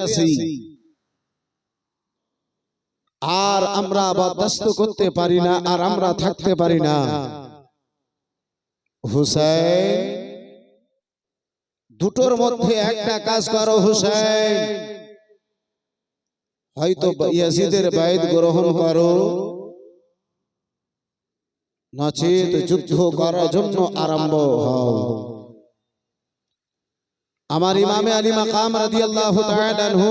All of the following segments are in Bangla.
আছি। আর আমরা বরদাস্ত করতে পারি না আর আমরা থাকতে পারি না। হুসাইন দুটোর মধ্যে একটা কাজ করো হুসাইন। হয়তো ইয়াজিদের বাইদ গ্রহণ করো। নচেত যুদ্ধ করার জন্য আরম্ভ হও। আমার ইমামে আলী মাকাম তাআলা আনহু।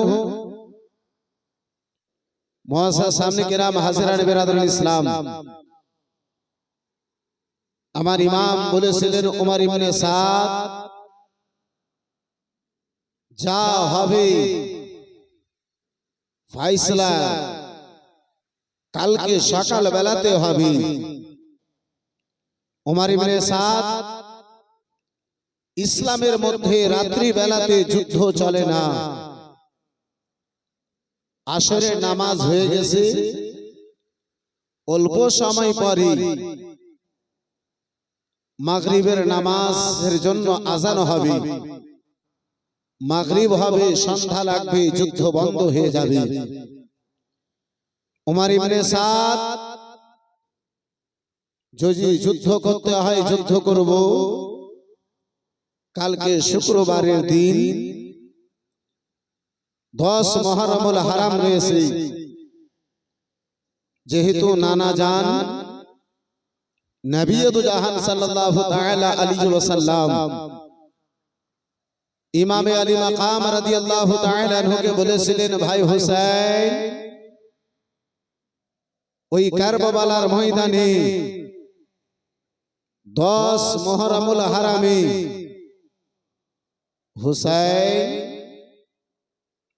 সামনে কিরাম হাজিরান বিরাদরুল ইসলাম। আমার ইমাম বলেছিলেন উমর ইবনে সাদ যা হবে ফাইসলা। কালকে সকাল বেলাতে হবে। উমর ইবনে সাদ ইসলামের মধ্যে রাত্রি বেলাতে যুদ্ধ চলে না। আসরের নামাজ হয়ে গেছে। অল্প সময় পরে মাগরিবের নামাজের জন্য আজান হবে। মাগরিব হবে, সন্ধ্যা লাগবে, যুদ্ধ বন্ধ হয়ে যাবে। উমার ইবনে সাদ, যদি যুদ্ধ করতে হয়, যুদ্ধ করব। কালকে শুক্রবারের দিন দশ মহরমুল হারাম রয়েছে। যেহেতু নানা যান নবীদু জাহান সাল্লাল্লাহু তাআলা আলাইহি ওয়াসাল্লাম। ইমামে আলী মাকাম রাদিয়াল্লাহু তাআলা আনহুকে বলেছিলেন ভাই হুসাইন ওই কারবালার ময়দানে দশ মহরমুল হারামে হুসাইন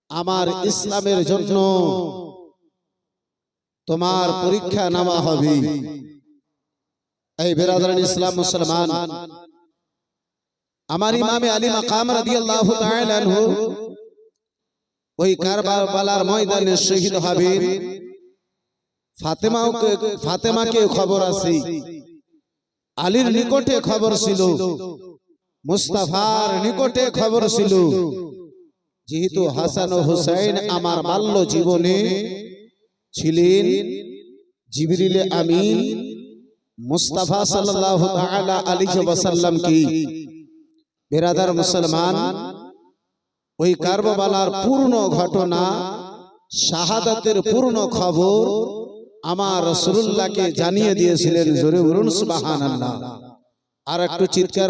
আমার ইসলামের জন্য তোমার পরীক্ষা নেওয়া হবে। এই বেরাদারান ইসলাম মুসলমান। আমার ইমামে আলী মাকাম রাদিয়াল্লাহু তাআলা আনহু। ওই কারবালার ময়দানে শহীদ হবে ফাতেমাকে ফাতেমাকে খবর আছে। আলীর নিকটে খবর ছিল। মুস্তাফার নিকটে খবর ছিল। যেহেতু হাসান ও হুসাইন আমার বাল্য জীবনে ছিলেন জিবরিলে আমিন মুস্তাফা সাল্লাল্লাহু তাআলা আলাইহি ওয়াসাল্লাম কি? বেরাদার মুসলমান ওই কারবালার পূর্ণ ঘটনা শাহাদাতের পূর্ণ খবর আমার রাসূলুল্লাহকে জানিয়ে দিয়েছিলেন জোরে বলুন সুবহানাল্লাহ। আর একটু চিৎকার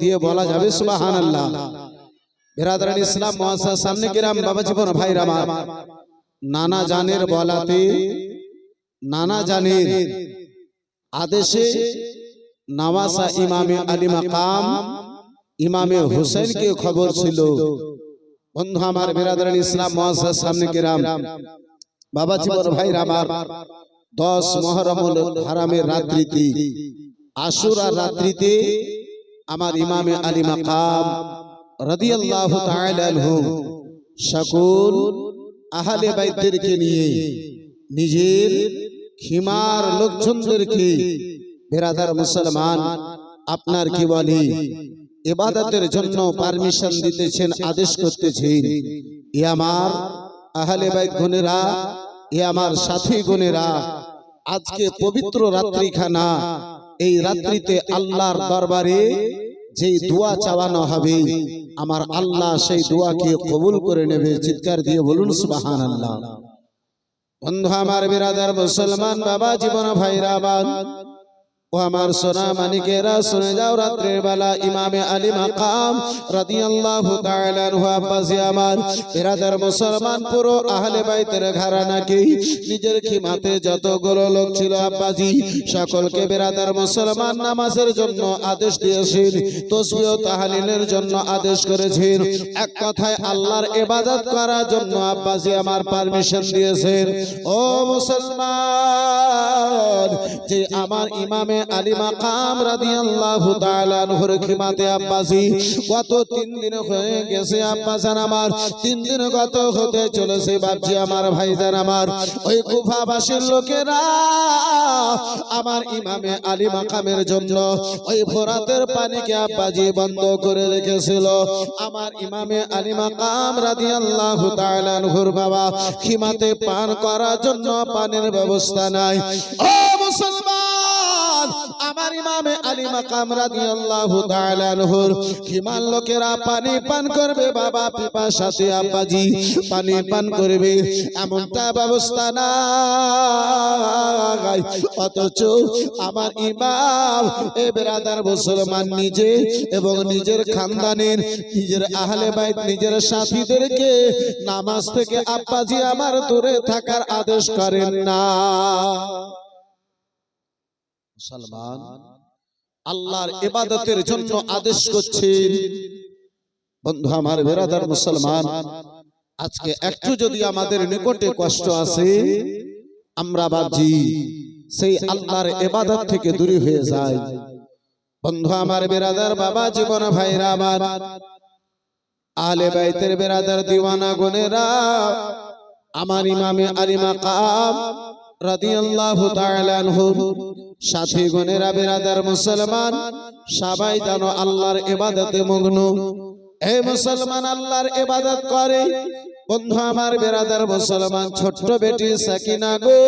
দিয়ে বলা যাবে, সুবহানাল্লাহ। বেরাদারান ইসলাম মহাসার সামনে কিরাম বাবা জীবন ভাই আমার। নানা জানের বলাতে, নানা জানের আদেশে নওয়াসা ইমামে আলী মাকাম, ইমামে হুসেনকে খবর ছিল। বন্ধু আমার বেরাদারান ইসলাম মহাসার সামনে কিরাম বাবা জীবন ভাই আমার, দশ মহরমুল হারামের রাত্রিতে আশুরা রাত্রিতে আমার ইমামে আলী মাকাম রাদিয়াল্লাহু তাআলা আনহু সকল আহলে বাইতদেরকে নিয়ে নিজের খিমার লোকজনদেরকে বেরাদার মুসলমান আপনার কি বলি এবাদতের জন্য পারমিশন দিতেছেন আদেশ করতেছেন। এ আমার আহলে বাইত গুনেরা এ আমার সাথী গুনেরা আজকে পবিত্র রাত্রিখানা। এই রাত্রিতে আল্লাহর দরবারে যেই দোয়া চাওয়ানো হবে আমার আল্লাহ সেই দোয়াকে কবুল করে নেবে চিৎকার দিয়ে বলুন সুবাহান আল্লাহ বন্ধু আমার বিরাদার মুসলমান বাবা জীবন ভাইরা ও আমার সোনা মানিকেরা শুনে যাও রাত্রের বেলা ইমামে আলী মাকাম তাআলা আনহু আব্বাসি আমার। বিরাদার মুসলমান পুরো আহলে বাইতের ঘরানাকে নিজের খিমাতে যতগুলো লোক ছিল আব্বাসি, সকলকে বিরাদার মুসলমান নামাজের জন্য আদেশ দিয়েছেন, তসবিহ তাহলিলের জন্য আদেশ করেছেন। এক কথায় আল্লাহর ইবাদত করার জন্য আব্বাসি আমার পারমিশন দিয়েছেন। ও মুসলমান, যে আমার ইমামে আমার। ইমামে আলী মাকামের জন্য ওই ফোরাতের পানিকে আব্বাজি বন্ধ করে রেখেছিল। আমার ইমামে আলী মাকাম রাদিয়াল্লাহু তাআলা আনহুর বাবা, খিমাতে পান করার জন্য পানির ব্যবস্থা নাই। ও আমার ইমামে আলী মাকাম রাদিয়াল্লাহু তাআলা খিমান লোকেরা পানি পান করবে, বাবা পিপার সাথে, আব্বাজি, পানি পান করবে, এমনটা ব্যবস্থা অথচ আমার ইমাম এ বেরাদার মুসলমান নিজে এবং নিজের খানদানের, নিজের আহলে বাইত, নিজের সাথীদেরকে নামাজ থেকে আব্বাজি আমার দূরে থাকার আদেশ করেন না। মুসলমান আল্লাহর ইবাদতের জন্য আদেশ করছেন বন্ধু আমার বেরাদার মুসলমান আজকে একটু যদি আমাদের নিকটে কষ্ট আছে আমরা ভাবছি সেই আল্লাহর ইবাদত থেকে দূরে হয়ে যায়। বন্ধু আমার বেরাদার বাবা জীবন ভাইরা আমার আলে বাইতের বেরাদার দিওয়ানা গুনেরা আমার ইমামে আলী মাকাম রাদিয়াল্লাহু বেরাদার মুসলমান আল্লাহর ইবাদতে মগ্ন। মুসলমান আল্লাহর করে বন্ধু, আমার বেরাদার মুসলমান, ছোট্ট বেটি সাকিনা গো।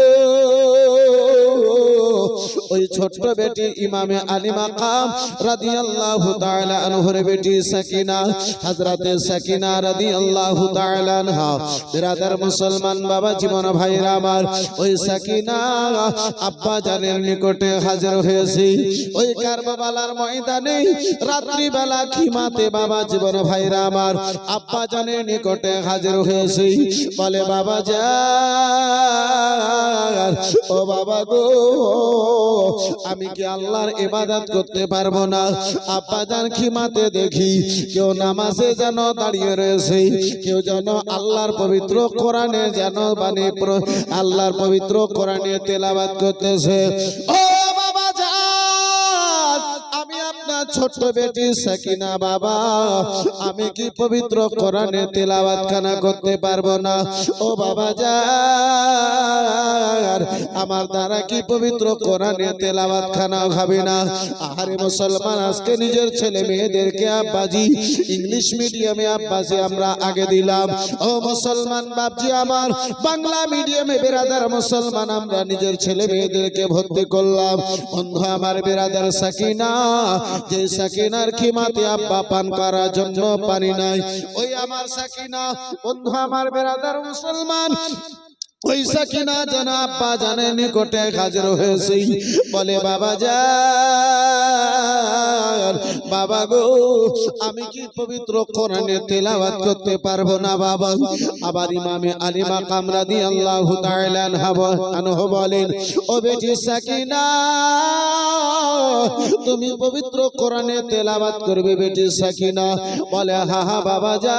ওই ছোট্ট বেটি ইমামে আলী মাকাম রাদিয়াল্লাহু তাআলা আনহুর বেটি সাকিনা, হযরতে সাকিনা রাদিয়াল্লাহু তাআলা আনহা। বিরাদার মুসলমান বাবা, জীবন ভাইরা আমার, ওই সাকিনা আব্বা জানের নিকটে হাজির হয়েছে। ওই কারবালার ময়দানে রাত্রি বেলা খিমাতে বাবা, জীবন ভাইরা আমার, আব্বা জানের নিকটে হাজির হয়েছে বলে, বাবা যা ও বাবা গো, আমি কি আল্লাহর ইবাদত করতে পারব না? আব্বা জান খিমাতে দেখি। কেউ নামাজে যেন দাঁড়িয়ে রয়েছে। কেউ যেন আল্লাহর পবিত্র কোরআনে যেন বাণী আল্লাহর পবিত্র কোরআনে তেলাবাদ করতেছে। ও ছোট্ট বেটি সাকিনা বাবা, আমি কি পবিত্র কোরআনে তেলাওয়াত খানা করতে পারব না? ও বাবা যার, আমার দ্বারা কি পবিত্র কোরআনে তেলাওয়াত খানা হবে না? আহারে মুসলমান, আজকে নিজের ছেলে মেয়েদেরকে আব্বাজি, ইংলিশ মিডিয়ামে আব্বাজি আমরা আগে দিলাম। ও মুসলমান বাপজি আমার, বাংলা মিডিয়ামে বেরাদার মুসলমান আমরা নিজের ছেলে মেয়েদেরকে ভর্তি করলাম। বন্ধু আমার বেরাদার সাকিনা, যে সাকিনার খিমাতে আব্বা পান করার জন্য পারি নাই। ওই আমার সাকিনা, বন্ধু আমার বেরাদার মুসলমান ওই সাকিনা জানা আব্বা জানে নিকটে হাজির হয়েছে। বলে, বাবা যা বাবা গো, আমি কি পবিত্র কোরআনে তেলাওয়াত করতে পারব না, বাবা? আবার ইমামে আলী মাকাম রাদিয়াল্লাহু তাআলা আনহু বলেন, ও বেটি সাকিনা, তুমি পবিত্র কোরআনে তেলাওয়াত করবে বেটি সাকিনা? বলে, হা হা, বাবা যা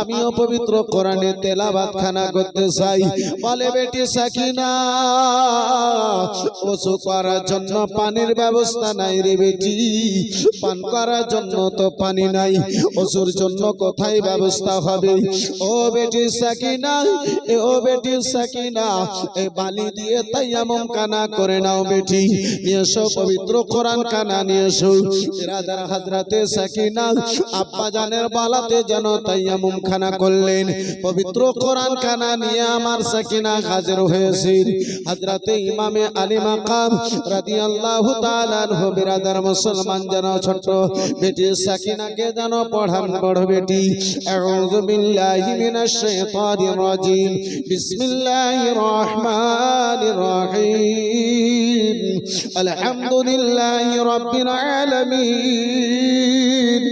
আমিও পবিত্র কোরআনে তেলাওয়াত খানা করতে চাই। বলে বেটি সাকিনা। ওসু করার জন্য পানির ব্যবস্থা নাই রে বেটি। পান করার জন্য তো পানি নাই। জন্য কোথায় ব্যবস্থা হবে? ও বেটি সাকিনা, এ ও বেটি সাকিনা, এ বালি দিয়ে কানা করে নাও বেটি। নিয়ে এসো পবিত্র কোরআন কানা নিয়ে এসো। রাজার সাকিনা আব্বা জানের বালাতে যেন তাইয়ামুম খানা করলেন। পবিত্র কোরআন কানা নিয়ে আমার সাকিনা হাজির হয়েছে। হাজরাতে ইমামে আলী মাকাম রাদিয়াল্লাহু তাআলা আনহু, বিরাদার মুসলমান জানো ছোট বেটি সাকিনাকে জানো পড়ান বড় বেটি। আউযু বিল্লাহি মিনাশ শাইতানির রাজিম। বিসমিল্লাহির রহমানির রহিম। আলহামদুলিল্লাহি রাব্বিল আলামিন।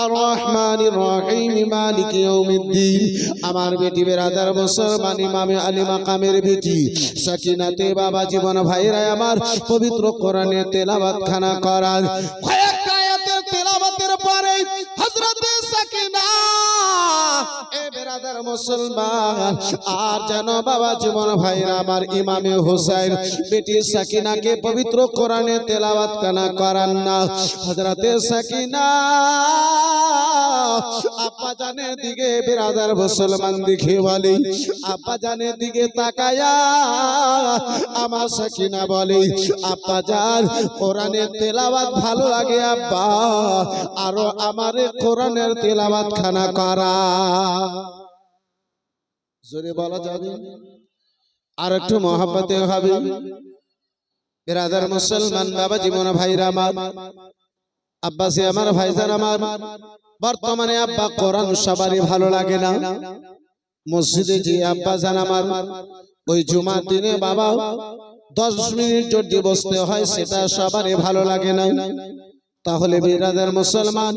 আর রহমানির রহিম মালিক ইয়াউমিদ্দিন। আমার বেটি বেরাদার মুসলমান, ইমামে আলী মাকামের বেটি। সাকিনাতে বাবা জীবন ভাইরা আমার পবিত্র কোরআনে তেলাওয়াত খানা করার কয়েকটা আয়াতের তেলাওয়াতের পরে হযরতে সাকিনা এ মুসলমান কোরআনে জানের দিকে দিকে বলে আপা দিকে তাকায়া আমার সাকিনা বলে আপা জান কোরআনের তেলাওয়াত ভালো লাগে আব্বা, আরও আমার কোরআনের তেলাওয়াত খানা করা জোরে বলা যাবে? আর একটু মহাব্বতে হবে। বেরাদার মুসলমান বাবা জীবন ভাইরা আমার। আব্বাসে আমার ভাইজান আমার। বর্তমানে আব্বা কোরআন সবারই ভালো লাগে না। মসজিদে যে আব্বা জান আমার। ওই জুমার দিনে বাবা দশ মিনিট যদি বসতে হয় সেটা সবারই ভালো লাগে না। তাহলে বেরাদার মুসলমান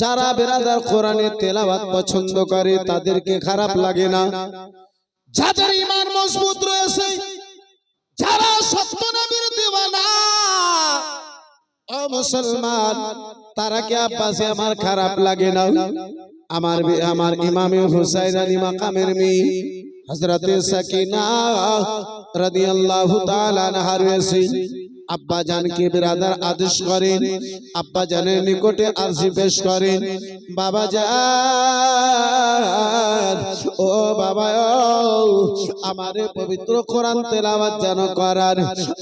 যারা বেরাদার কোরআনের তেলাওয়াত পছন্দ করে তাদেরকে খারাপ লাগে না। যাদের ইমান মজবুত রয়েছে যারা সত্য নবীর দিওয়ানা ও মুসলমান তারা কে আব্বাসে আমার খারাপ লাগে না? আমার আমার ইমামে হুসাইন আলী মাকামের মেয়ে হযরতে সাকিনা রাদিয়াল্লাহু তাআলা আনহা রয়েছে। আব্বা জানকে বিরাদার আদেশ করেন আব্বা জানের নিকটে আরজি পেশ করেন, বাবা জান, ও বাবা আমারে পবিত্র কোরআন তেলাওয়াত যেন করার।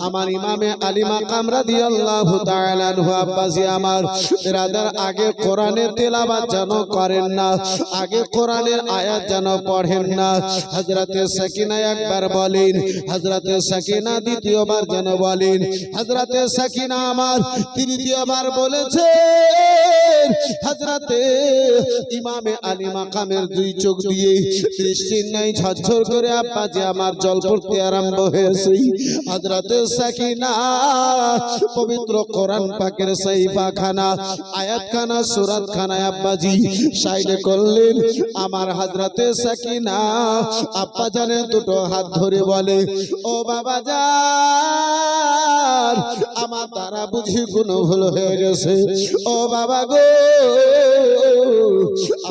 আমার ইমামে আলী মাকাম রাদিয়াল্লাহু তাআলা আব্বাজি আমার, বিরাদার, আগে কোরআনের তেলাওয়াত যেন করেন না, আগে কোরআনের আয়াত যেন পড়েন না। হযরতে সাকিনা একবার বলেন, হযরতে সাকিনা দ্বিতীয়বার যেন বলেন হযরতে সাকিনা আমার তৃতীয়বার বলেছেন, হযরতে ইমামে আলী মাকামের দুই চোখ দিয়ে দৃষ্টির নাই ঝরঝর করে আব্বা যে আমার জল পড়তে আরম্ভ হয়েছে। হযরতে সাকিনা, পবিত্র কোরআন পাকের সাইফা খানা আয়াত খানা সুরাত খানা আব্বাজি সাইডে করলেন। আমার হযরতে সাকিনা আব্বা জানে দুটো হাত ধরে বলে, ও বাবা যান আমার তারা বুঝি কোন ভুল হয়ে গেছে। ও বাবা গো,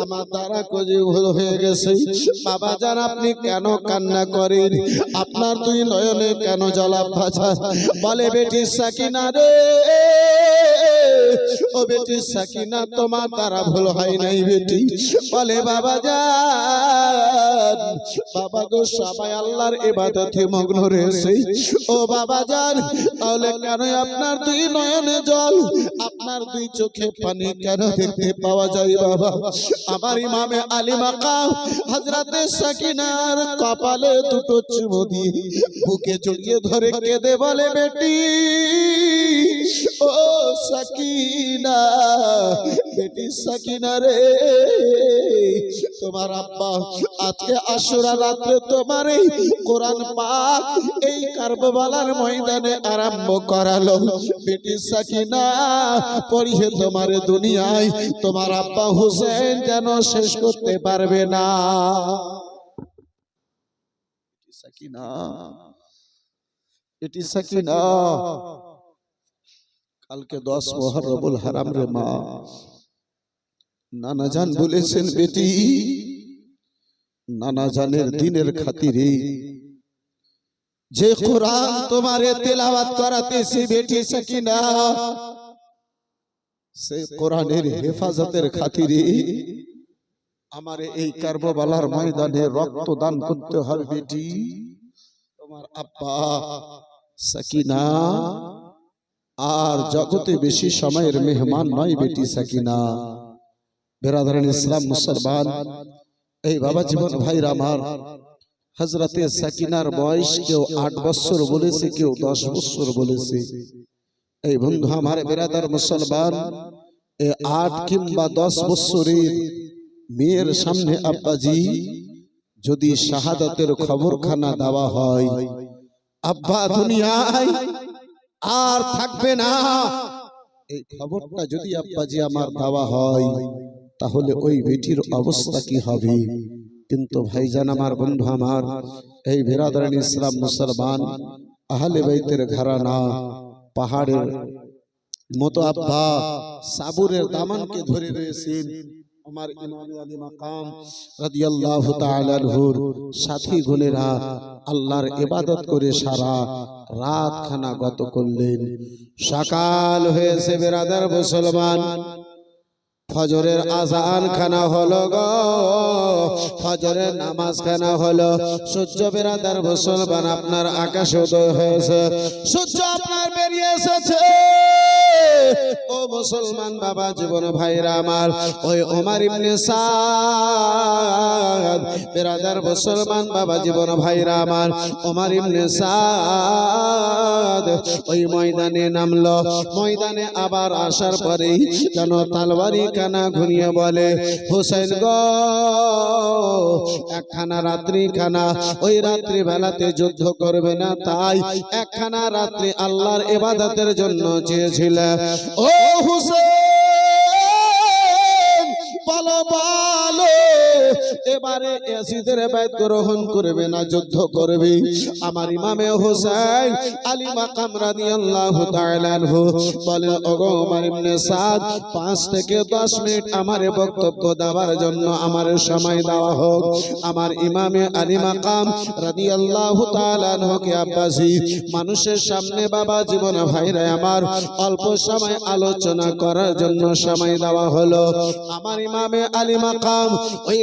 আমার তারা কোজি ভুল হয়ে গেছে। বাবা যান আপনি কেন কান্না করেন? আপনার দুই নয়নে কেন জলাপ ভাষা বলে বেটি সাকিনা রে ও বেটি সাকিনা তোমার দ্বারা ভুল হয় নাই বেটি। বলে বাবা যান বাবা গো সবাই আল্লাহর ইবাদতে মগ্ন রয়েছে। ও বাবা যান তাহলে কেন আপনার দুই নয়নে জল? আপনার দুই চোখে পানি কেন দেখতে পাওয়া যায় বাবা? আমার ইমামে আলী মাকাম হযরতে সাকিনার কপালে দুটো চুমো দিয়ে বুকে জড়িয়ে ধরে কেঁদে বলে বেটি ও সাকিনা বেটি সাকিনা রে, তোমার আব্বা আজকে রাত্রে তোমার এই কোরআন পাক এই কারবালার ময়দানে আরম্ভ করালো। বেটি সাকিনা পড়িয়ে তোমার দুনিয়ায় তোমার আব্বা হুসেন যেন শেষ করতে পারবে না। সাকিনা এটি সাকিনা কালকে দশ মহরবুল হারাম রে মা নানা জান বলেছেন বেটি নানা জানের দিনের খাতিরে। যে কোরআন তোমারে তেলাওয়াত করাতেছি বেটি সাকিনা সে কোরআনের হেফাজতের খাতিরে। আমার এই কার্ববালার ময়দানে রক্ত দান করতে হবে বেটি। তোমার আব্বা সাকিনা আর জগতে বেশি সময়ের মেহমান নয় বেটি সাকিনা। বেরাদারান ইসলাম মুসলমান। এই বাবা জীবন ভাইরা আমার। হজরতে সাকিনার বয়স কেউ আট বছর বলেছে কেউ দশ বছর বলেছে। এই বন্ধু আমার বেরাদার মুসলমান। এ আট কিংবা দশ বছরের মেয়ের সামনে আব্বাজি যদি শাহাদাতের খবরখানা দেওয়া হয় আব্বা দুনিয়ায় আর থাকবে না। এই খবরটা যদি আব্বাজি আমার দেওয়া হয়, তাহলে ওই বেটির অবস্থা কি হবে? কিন্তু ভাইজান আমার বন্ধু আমার, এই বিরাদারান ইসলাম মুসলমান, আহলে বাইতের ঘরানা, পাহাড়ের মতো আব্বা, সাবুরের দামানকে ধরে রয়েছেন। আমার ইমাম আলী মাকাম রাদিয়াল্লাহু তাআলা আনহুর সাথী গুণেরা আল্লাহর ইবাদত করে সারা রাত খানা গত করলেন। সকাল হয়েছে বেরাদার মুসলমান। ফজরের আজান খানা হলো গো, ফজরের নামাজ খানা হলো। সূর্য বেরাদার মুসলমান, আপনার আকাশ উদয় হয়েছে। সূর্য আপনার বেরিয়ে এসেছে। ও মুসলমান বাবা, জীবন ভাইরা আমার, ওই ওমার ইবনে সাদ, বেরাদার মুসলমান বাবা, জীবন ভাইরা আমার, ওমার ইবনে সাদ, ওই ময়দানে নামলো। ময়দানে আবার আসার পরেই যেন তালবারি কানা ঘুরিয়ে বলে হোসেন গো, একখানা রাত্রি খানা ওই রাত্রি বেলাতে যুদ্ধ করবে না তাই, একখানা রাত্রি আল্লাহর ইবাদতের জন্য চেয়েছিলেন ও হুসেন। এবারে এসিদের বাইত গ্রহণ করবে না, যুদ্ধ করবে। আমার ইমামে হোসেন আলী মাকাম রাদিয়াল্লাহু তাআলা আনহু বলেন, ওগো আমার সাদ 5 থেকে 10 মিনিট আমারে বক্তব্য দেওয়ার জন্য আমার সময় দেওয়া হোক। আমার ইমামে আলী মাকাম রাদিয়াল্লাহু তাআলা আনহুকে আব্বাসি, মানুষের সামনে বাবা জীবন ভাইরা আমার, অল্প সময় আলোচনা করার জন্য সময় দেওয়া হলো। আমার ইমামে আলী মাকাম, ওই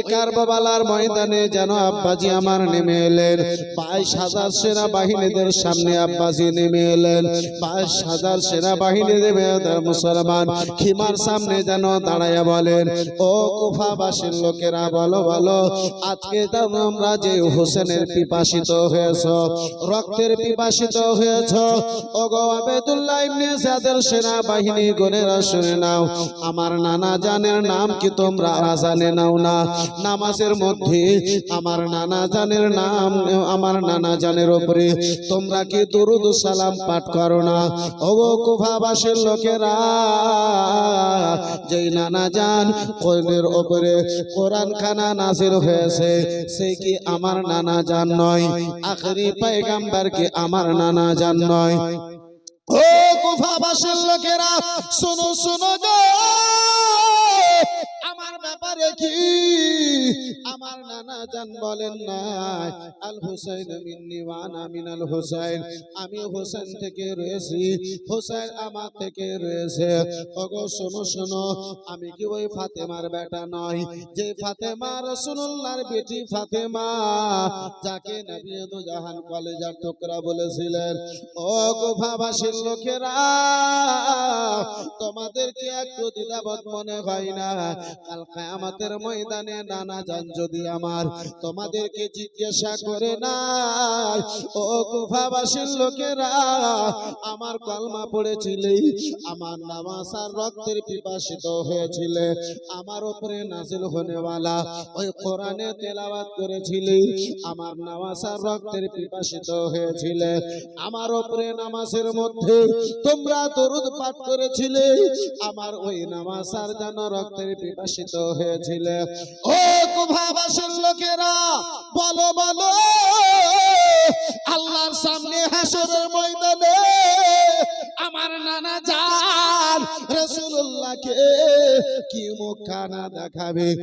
কারবালার ময়দানে যেন আব্বাজি আমার নেমে এলেন। বাইশ হাজার সেনা বাহিনীদের সামনে আব্বাজি নেমে এলেন। বাইশ হাজার সেনা বাহিনী দেবে মুসলমান খিমার সামনে যেন দাঁড়াইয়া বলেন, ও কুফাবাসীর লোকেরা, বলো বলো, আজকে তোমরা যে হোসেনের পিপাসিত হয়েছ, রক্তের পিপাসিত হয়েছ ও আবেদুল্লাহ ইবনে সাদের শুনে নাও, আমার নানা জানের নাম কি তোমরা আজানে নাও না? নামাজের মধ্যে আমার নানা জানের নাম, আমার নানা জানের উপরে তোমরা কি দুরুদ সালাম পাঠ করো না? ও গো লোকেরা, যেই নানা জান কোরআনের উপরে কোরআন খানা নাজির হয়েছে, সে কি আমার নানা জান নয়? আখরি পায়গাম্বার কি আমার নানা জান নয়? ও কুফাবাসীর লোকেরা, শুনো শুনো গো। ব্যাপারে কি? আমার নানা জান বলেন না আল হুসাইন মিন্নি ওয়ানা মিনাল হুসাইন। আমি হোসেন থেকে রয়েছি হোসেন আমার থেকে রয়েছে। ওগো, শোনো শোনো, আমি কি ওই ফাতেমার বেটা নয় যে ফাতেমা রাসূলুল্লাহর বেটি ফাতেমা, যাকে নবী জাহান কলেজার টুকরা বলেছিলেন ও গোফাবাসীর লোকেরা, তোমাদেরকে একটু দ্বিধাবোধ মনে হয় না? কাল কিয়ামতের ময়দানে নানা জান যদি আমার তোমাদেরকে জিজ্ঞাসা করে না। ও কুফাবাসীর লোকেরা আমার কলমা পড়েছিলে আমার নামাজ আর রক্তের পিপাসিত হয়েছিলে আমার উপরে নাজিল হনেওয়ালা ওই কোরআনে তেলাওয়াত করেছিলে আমার নামাজ আর রক্তের পিপাসিত হয়েছিলে আমার উপরে নামাজের মধ্যে তোমরা দরুদ পাঠ করেছিলে আমার ওই নামাজ আর যেন রক্তের পিপাসিত হয়েছিলে। ও কুফাবাসীর লোকেরা, বলো বলো। আল্লাহর সামনে হাসরের ময়দানে আমার নানা জান রাসূলুল্লাহকে কি মুখখানা দেখাবে?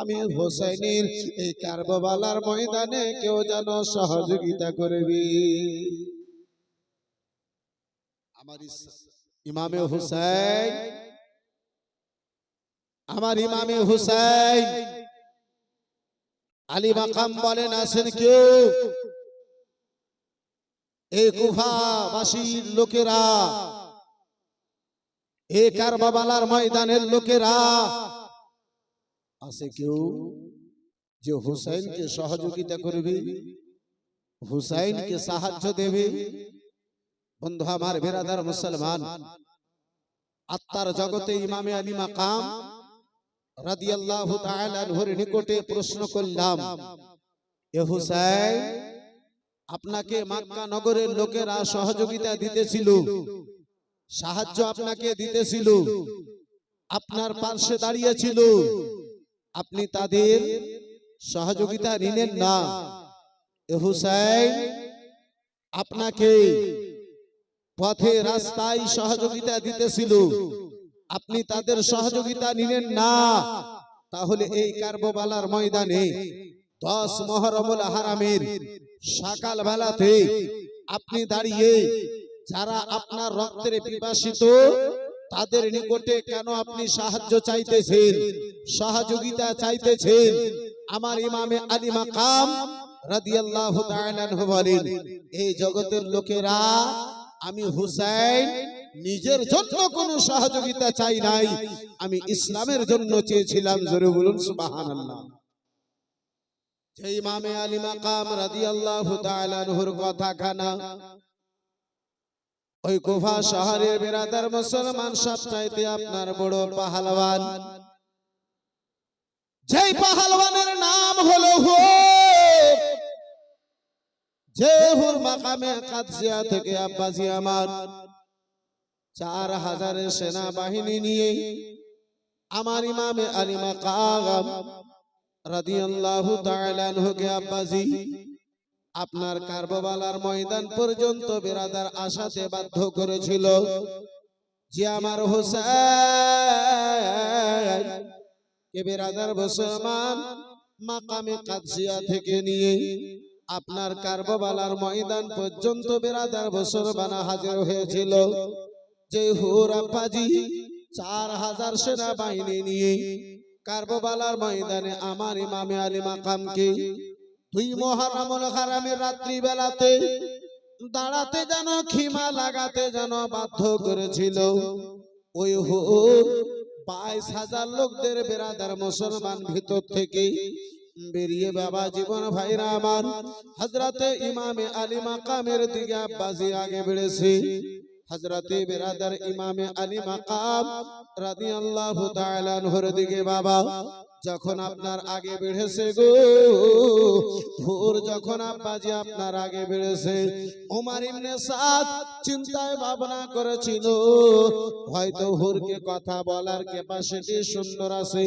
আমি হোসেনের এই কারবালার ময়দানে কেউ যেন সহযোগিতা করবি। আমার ইস- ইমামে হুসাইন। আমার ইমামে হুসাইন। আলী মাকাম বলেন আছেন কেউ? এই কুফাবাসীর লোকেরা। এ কারবালার ময়দানের লোকেরা। আছে কেউ যে হুসাইনকে সহযোগিতা করবে হুসাইনকে সাহায্য দেবে। বন্ধু আমার বেরাদার মুসলমান আত্মার জগতে ইমামে আলী মাকাম রাদিয়াল্লাহু তাআলা আনহুর নিকটে প্রশ্ন করলাম এ হুসাইন আপনাকে মক্কা নগরের লোকেরা সহযোগিতা দিতেছিল। সাহায্য আপনাকে দিতেছিল। আপনার পার্শ্বে দাঁড়িয়েছিল। আপনি তাদের সহযোগিতা নিলেন না। এ হুসাইন আপনাকে পথে রাস্তায় সহযোগিতা দিতেছিল। আপনি তাদের সহযোগিতা নিলেন না। তাহলে এই কার্ববালার ময়দানে দশ মহরমুল হারামের সকাল বেলাতে আপনি দাঁড়িয়ে যারা আপনার রক্তের পিপাসিত তাদের নিকটে কেন আপনি সাহায্য চাইতেছেন? সহযোগিতা চাইতেছেন? আমার ইমামে আলী মাকাম রাদিয়াল্লাহু তাআলা বলেন এই জগতের লোকেরা আমি হুসাইন নিজের জন্য কোনো সহযোগিতা চাই নাই। আমি ইসলামের জন্য চেয়েছিলাম জোরে বলুন সুবহানাল্লাহ। যে ইমামে আলী মাকাম রাদিয়াল্লাহু তাআলা আনহুর কথা খানা ওই কুফা শহরের বেরাদার মুসলমান সব চাইতে আপনার বড় পাহালওয়ান। যেই পাহালওয়ানের নাম হলো হুর যে হুর মাকামে কাদসিয়া থেকে আব্বাসি আমার চার হাজারের সেনাবাহিনী নিয়ে আমার ইমামে আলী মাকাম রাদিয়াল্লাহু তাআলা আনহুকে আব্বাসি আপনার কারবালার ময়দান পর্যন্ত বেরাদার আশাতে বাধ্য করেছিল যে আমার হোসেন কে বেরাদার মুসলমান মাকামে কাদসিয়া থেকে নিয়ে আপনার কারবালার ময়দান পর্যন্ত বেরাদার মুসলমানা হাজির হয়েছিল। যে হুর আব্বাজি, চার হাজার সেনাবাহিনী নিয়ে কারবালার ময়দানে আমার ইমামে আলী মাকামকে দুই মহারামুল হারামের রাত্রি বেলাতে দাঁড়াতে যেন খিমা লাগাতে যেন বাধ্য করেছিল। ওই হুর বাইশ হাজার লোকদের বেরাদার মুসলমান ভিতর থেকে বেরিয়ে বাবা জীবন ভাইরা আমার। হজরতে ইমামে আলী মাকামের দিকে আব্বাসি আগে বেড়েছে। হজরতে বেরাদার ইমামে আলী মাকাম রাদিয়াল্লাহু আনহুর দিকে বাবা যখন আপনার আগে বেড়েছে গো ভোর যখন আব্বাজি আপনার আগে বেড়েছে ওমার ইবনে সাদ চিন্তায় ভাবনা করেছিল। হয়তো হুরকে কথা বলার ক্যাপাসিটি সুন্দর আছে।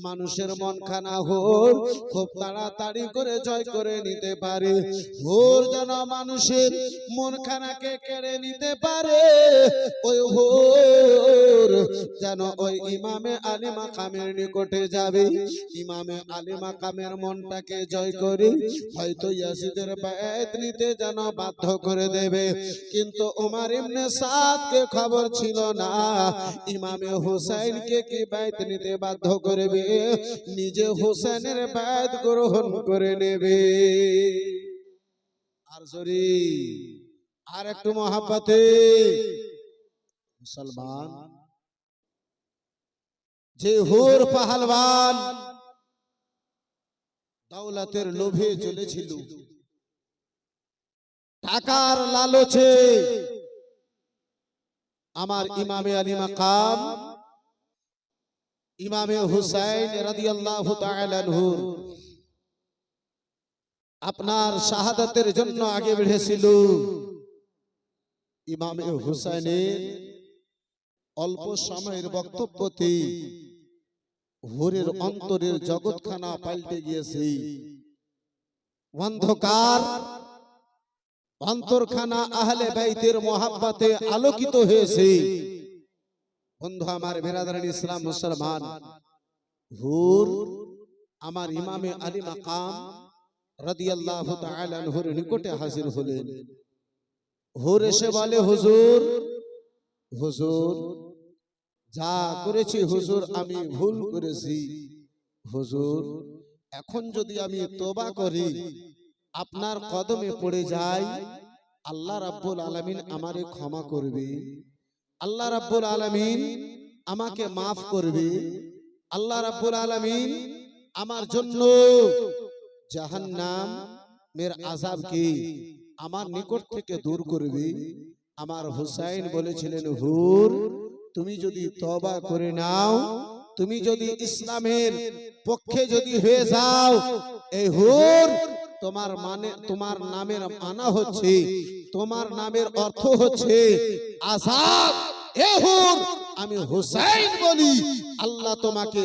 মানুষের মন খানা হোর খুব তাড়াতাড়ি করে জয় করে নিতে পারে। হোর যেন মানুষের মন খানাকে কেড়ে নিতে পারে। ওই হোর যেন ওই ইমামে আলী মাকামের নিকটে যাবে। ইমামে আলী মাকামের মনটাকে জয় করে হয়তো ইয়াসিদের বায়াত নিতে যেন বাধ্য করে দেবে। কিন্তু ওমর ইবনে সাদকে খবর ছিল না। ইমামে হুসাইনকে কি বায়াত নিতে বাধ্য করবে নিজে হুসাইনের বায়াত গ্রহণ করে নেবে। আর আর একটু মহাব্বতে মুসলমান যে হুর পাহালবান দৌলতের লোভে চলেছিল টাকার লালচে আমার ইমামে আলী মাকাম, ইমামে হুসাইন রাদিয়াল্লাহু তাআলা আনহু, আপনার শাহাদাতের জন্য আগে বেড়েছিল। ইমামে হুসাইনের অল্প সময়ের বক্তব্যতে হুরের অন্তরের জগৎখানা পাল্টে গিয়েছে। অন্ধকার অন্তরখানা আহলে বাইতের মহাব্বাতে আলোকিত হয়েছে। বন্ধু আমার বেরাদারান ইসলাম মুসলমান হুর আমার ইমামে আলী মাকাম রাদিয়াল্লাহু তাআলা আনহুর নিকটে হাজির হলেন। হুর এসে বলে হুজুর! হুজুর! যা করেছি হুজুর আমি ভুল করেছি। হুজুর এখন যদি আমি তোবা করি আপনার কদমে পড়ে যাই আল্লাহ রাব্বুল আলামিন আমারে ক্ষমা করবে। আল্লাহ রাব্বুল আলামিন আমাকে মাফ করবে। আল্লাহ রাব্বুল আলামিন আমার জন্য জাহান্নাম মের আযাবকে আমার নিকট থেকে দূর করবে। আমার হুসাইন বলেছিলেন হুর তুমি যদি তবা করে নাও তুমি যদি ইসলামের পক্ষে যদি হয়ে যাও এই হুর তোমার মানে তোমার নামের মানা হচ্ছে তোমার নামের অর্থ হচ্ছে আসাদ এ হুর আমি হুসাইন বলি আল্লাহ তোমাকে